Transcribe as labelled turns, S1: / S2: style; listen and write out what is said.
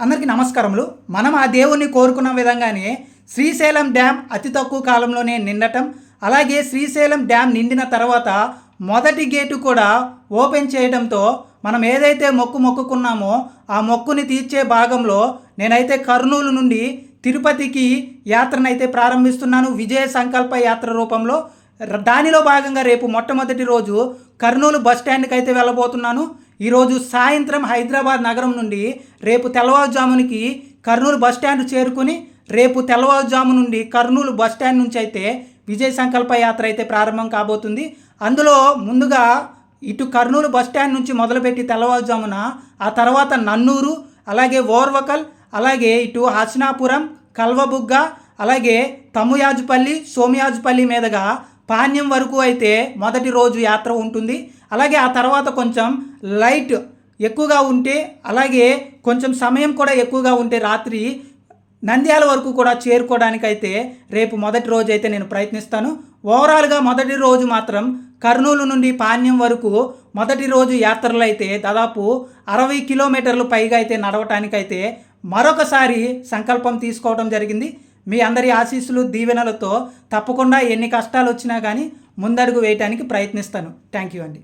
S1: అందరికీ నమస్కారములు. మనం ఆ దేవుణ్ణి కోరుకున్న విధంగానే శ్రీశైలం డ్యామ్ అతి తక్కువ కాలంలోనే నిండటం అలాగే శ్రీశైలం డ్యామ్ నిండిన తర్వాత మొదటి గేటు కూడా ఓపెన్ చేయడంతో మనం ఏదైతే మొక్కు మొక్కుకున్నామో ఆ మొక్కుని తీర్చే భాగంలో నేనైతే కర్నూలు నుండి తిరుపతికి యాత్రనైతే ప్రారంభిస్తున్నాను. విజయ సంకల్ప యాత్ర రూపంలో. దానిలో భాగంగా రేపు మొట్టమొదటి రోజు కర్నూలు బస్ స్టాండ్కి అయితే వెళ్ళబోతున్నాను. ఈరోజు సాయంత్రం హైదరాబాద్ నగరం నుండి రేపు తెల్లవారుజామునికి కర్నూలు బస్ స్టాండ్ చేరుకుని రేపు తెల్లవారుజాము నుండి కర్నూలు బస్ స్టాండ్ నుంచి అయితే విజయ సంకల్ప యాత్ర అయితే ప్రారంభం కాబోతుంది. అందులో ముందుగా ఇటు కర్నూలు బస్టాండ్ నుంచి మొదలుపెట్టి తెల్లవారుజామున ఆ తర్వాత నన్నూరు అలాగే ఓర్వకల్ అలాగే ఇటు హసనాపురం కల్వబుగ్గ అలాగే తమ్ముయాజుపల్లి సోమయాజుపల్లి మీదుగా పాణ్యం వరకు అయితే మొదటి రోజు యాత్ర ఉంటుంది. అలాగే ఆ తర్వాత కొంచెం లైట్ ఎక్కువగా ఉంటే అలాగే కొంచెం సమయం కూడా ఎక్కువగా ఉంటే రాత్రి నంద్యాల వరకు కూడా చేరుకోవడానికైతే రేపు మొదటి రోజు అయితే నేను ప్రయత్నిస్తాను. ఓవరాల్గా మొదటి రోజు మాత్రం కర్నూలు నుండి పాణ్యం వరకు మొదటి రోజు యాత్రలు అయితే దాదాపు అరవై కిలోమీటర్లు పైగా అయితే నడవటానికైతే మరొకసారి సంకల్పం తీసుకోవడం జరిగింది. మీ అందరి ఆశీస్సులు దీవెనలతో తప్పకుండా ఎన్ని కష్టాలు వచ్చినా కానీ ముందడుగు వేయటానికి ప్రయత్నిస్తాను. థ్యాంక్ యూ అండి.